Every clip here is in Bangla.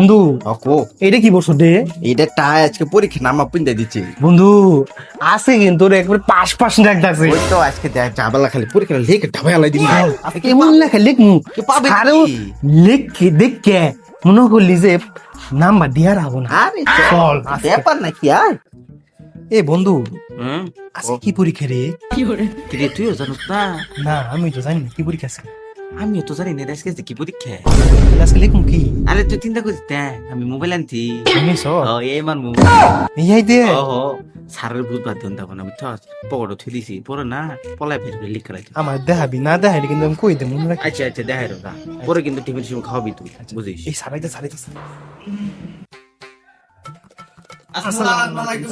বন্ধু অকো এটা কি বলছো দে এটা টাই আজকে পরীক্ষা নামা পিন্দা দিচ্ছে। বন্ধু আছে কিন্তু একবার পাশ পাশ ডাকতেছে ওই তো আজকে দেখ ডাবালা খালি পরীক্ষা লেখে দিবি। এমন লেখা লিখমু? কে আরও কি? মনে করলি যে নাম্বার দিয়া রাখব না। আরে চল, ব্যাপার নাকি আর? এ বন্ধু হুম? আজকে কি পরীক্ষা রে? কিরে তুইও জানিস না? না আমি তো জানি না কি পরীক্ষা আছে আমিও তো জানি না আজকে যে কি পরীক্ষা আজকে লিখমু কি? আরে তুই চিন্তা করিস না আমি মোবাইল আনছি। ও এই মান মোবাইল। এই দে। ও সারের বুধ বাদ দিন আমি থস পকেটে থুই দিছি। পরে না পলাই ফের লিখ রাখি। আমার দেখাবি না দেখাইলে কিন্তু আমি কই দেবো মনে আচ্ছা আচ্ছা দেখাই রোগা পরে কিন্তু টিফিন সময় খাওয়াবি তুই বুঝিস? এই সারাইতে সারাইতে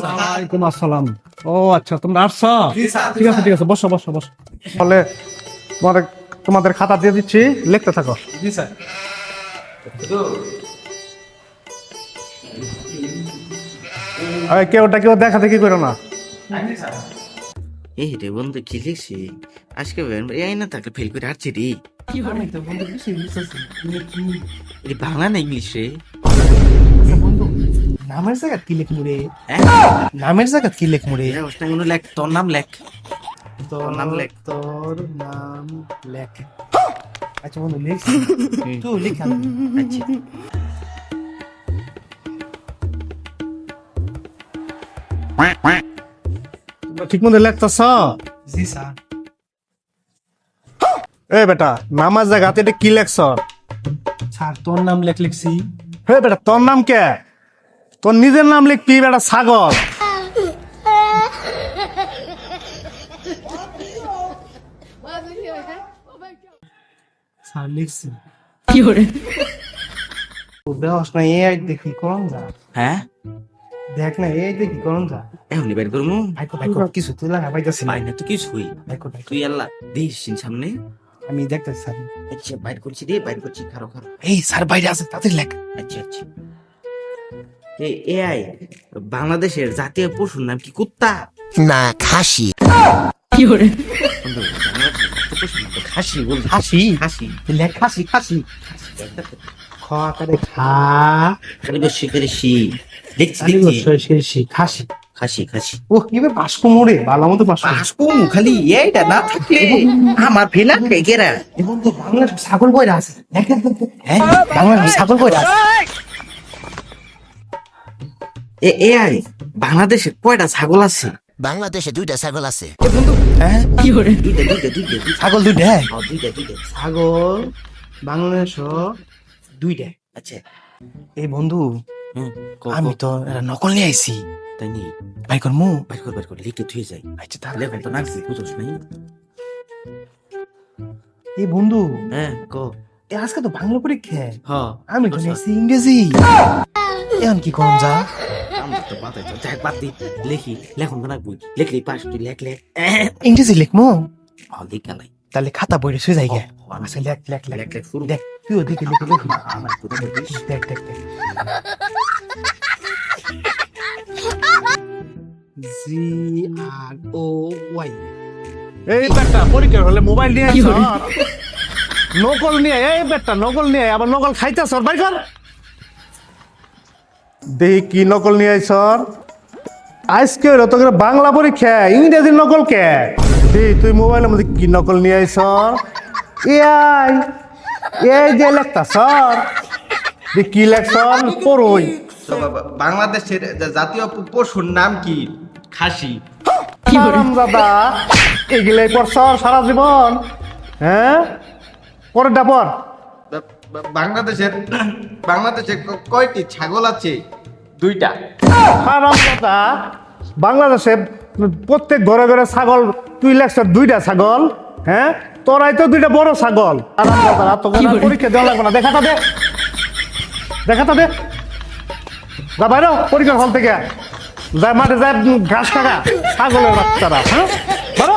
ওয়ালাইকুম আসসালাম। ও আচ্ছা তোমরা আসছো? ঠিক আছে ঠিক আছে বসো বসো বসো। তাহলে তোমাদের তোমাদের খাতা দিয়ে দিচ্ছি লিখতে থাকো। জি স্যার। এই কেউটা কেউ দেখা দেখি করো না। এই রে বন্ধু কি লিখছি? আজকে এই না থাকলে ফেল করে আসছি রে। বাংলা না ইংলিশ রে? নামের জায়গা কি লেখ মুড়ে হ্যাঁ? নামের জায়গা কি লিখমু রে? এই লেখ তোর নাম লেখ। তোর নাম লেখ। তোর নাম লেখ। আচ্ছা বন্ধু লিখছি তুই লিখ আচ্ছা। ঠিক মতো লিখতেছ? জি স্যার। এই বেটা নামাজ জায়গাতে এটা কি লেখছ? স্যার তোর নাম লেখ লিখছি। হে বেটা তোর নাম কে? তোর নিজের নাম লিখবি বেটা ছাগল। স্যার লিখছি ও দেওয়াস না এই দেখি করন যা। হ্যাঁ? দেখ না এই দেখি করন যা। এখন বের করমু ভাইকো ভাইকো কিছু তুই লাগা পাইতাছি না। তো কিছুই। ভাইকো ভাইকো। তুই আল্লাহ দিস সামনে। আমি দেখতেছি স্যার। আচ্ছা বাইর করছি রে বাইর করছি খারো খারো। এই স্যার বাইরে আছে তাড়াতাড়ি লেখ। আচ্ছা আচ্ছা। এই এআই বাংলাদেশের জাতীয় পশুর নাম কি কুত্তা? না খাসি। তো খাসি বল খাসি লেখ হাসি হাসি। খ খালি করে শি। দেখছি দেখছি। খাসি। খাসি খাসি। ও এবার মোড়ে ভালো মতো বাসকু খালি এইটা না থাকলে আমার ফেলা কেকেরা এবং তো বাংলার ছাগল আছে। হ্যাঁ বাংলার ছাগল আছে? এ এআই বাংলাদেশে কয়টা ছাগল আছে? বাংলাদেশে দুইটা ছাগল আছে। এ হ্যাঁ ছাগল দুইটা হ্যাঁ, দুইটা ছাগল বাংলাদেশ দুইটা। আচ্ছা। এই বন্ধু আমি তো এটা নকল নিয়ে আইছি। তাই নি? ভাই কর মু বাইর কর বাইর কর লিখে থুয়ে যাই। আচ্ছা তাহলে লেখন তো নাচছি বুঝোস নাই? এই বন্ধু হ্যাঁ ক। এ আজকে তো বাংলা পরীক্ষা। হ আমি তো নিয়েছি ইংরেজি। এখন কি করুন যা? আমরা তো যাই বাদ দি। লেখি লেখন তো নাকবই লেখলি পাস তুই লেখ লেখ। ইংরেজি লিখমু হ লিখা নাই তাহলে খাতা বইরে শুয়ে যাই গে। আমি- আচ্ছা। লেখ লেখ লেখ। লেখ শুরু। দেখ তুই ওদিকে লিখে লিখ। আমার তো দেখ দেখ দেখ। দেখ জি আর ও ওয়াই। এই বেটা পরীক্ষা হলে মোবাইল নিয়ে আইছ নকল নিয়ে এই বেটা নকল নিয়ে আবার নকল খাইতেছ বাই কর। দেখি কি নকল নিয়ে আইছ আজকে হলো তোকে বাংলা পরীক্ষা ইংরেজির নকল কে? দি তুই মোবাইলের মধ্যে কি নকল নিয়ে আইছ এআই এই যে লেখতা স্যার। দি কি লেখছ পড়ই। বাংলাদেশের জাতীয় পশুর নাম কি? খাসি। দাদা। এগুলাই পড়ছ সারা জীবন। হ্যাঁ? পরেরটা পর বাংলাদেশের বাংলাদেশে কয়টি ছাগল আছে? দুইটা। হারাম দাদা বাংলাদেশে প্রত্যেক ঘরে ঘরে ছাগল তুই লেখছ দুইটা ছাগল হ্যাঁ? তোরাই তো দুইটা বড় ছাগল। হারাম দাদা তোকে পরীক্ষা দেওয়া লাগবে না। দেখাটা দে। দেখাটা দে। যা বাইরো পরীক্ষার হল থেকে। যা মাঠে যায় ঘাস কাকা ছাগলের বাচ্চারা হ্যাঁ? বারো